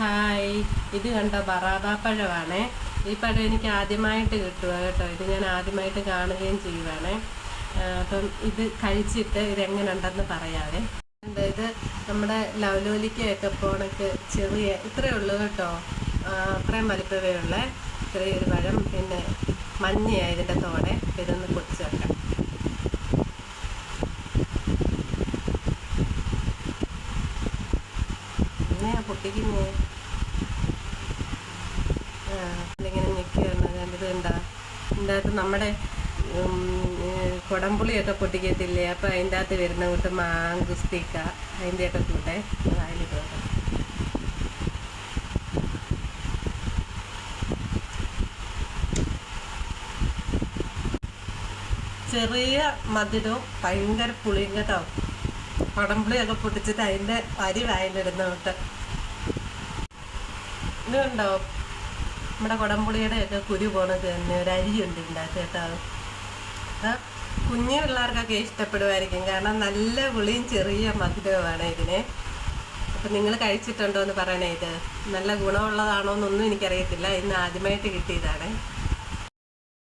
Hi. ഇത് കണ്ട പഴമാണേ. ഈ പഴം എനിക്ക് ആദ്യമായിട്ട് കിട്ടുക കേട്ടോ. ഇത് ഞാൻ ആദ്യമായിട്ട് കാണുകയും ചെയ്യുവാണേ. അപ്പം ഇത് കഴിച്ചിട്ട് ഇതെങ്ങനെ ഉണ്ടെന്ന് പറയാവേ ഇത്? നമ്മുടെ ലവലോലിക്കയൊക്കെ പോണക്ക് ചെറിയ ഇത്രയേ ഉള്ളൂ കേട്ടോ. അത്രയും വലിപ്പമേ ഉള്ളേ. ചെറിയൊരു പഴം. പിന്നെ മഞ്ഞയാണ് ഇതിന്റെ തോടെ. ഇതൊന്ന് പൊട്ടിക്കുന്നേ ആ ഞെക്കുകയാണ് ഞെക്കി എന്താ കണ്ടാ അകത്ത് നമ്മുടെ കുടംപുളിയൊക്കെ പൊട്ടിക്കത്തില്ലേ? അപ്പം അതിന്റെ അകത്ത് വരുന്ന കൂട്ട് മാങ്കുസ്തിക്ക അതിന്റെയൊക്കെ കൂട്ടെ അതിലിട്ട് വെക്കാം. ചെറിയ മധുരവും ഭയങ്കര പുളിയും കേട്ടോ. കുടംപുളിയൊക്കെ പൊട്ടിച്ചിട്ട് അതിന്റെ അരി വായിലിടുന്ന കൂട്ട്. ഇത് നമ്മുടെ കുടംപുളിയുടെ ഒക്കെ കുരു പോണത് തന്നെ ഒരു അരിയുണ്ട് ഉണ്ടാക്കേട്ടോ അത് കുഞ്ഞു പിള്ളേർക്കൊക്കെ ഇഷ്ടപ്പെടുമായിരിക്കും. കാരണം നല്ല പുളിയും ചെറിയ മധുരവുമാണ് ഇതിന്. അപ്പം നിങ്ങൾ കഴിച്ചിട്ടുണ്ടോ എന്ന് പറയണേ ഇത്. നല്ല ഗുണമുള്ളതാണോ എന്നൊന്നും എനിക്കറിയത്തില്ല. ഇന്ന് ആദ്യമായിട്ട് കിട്ടിയതാണ്.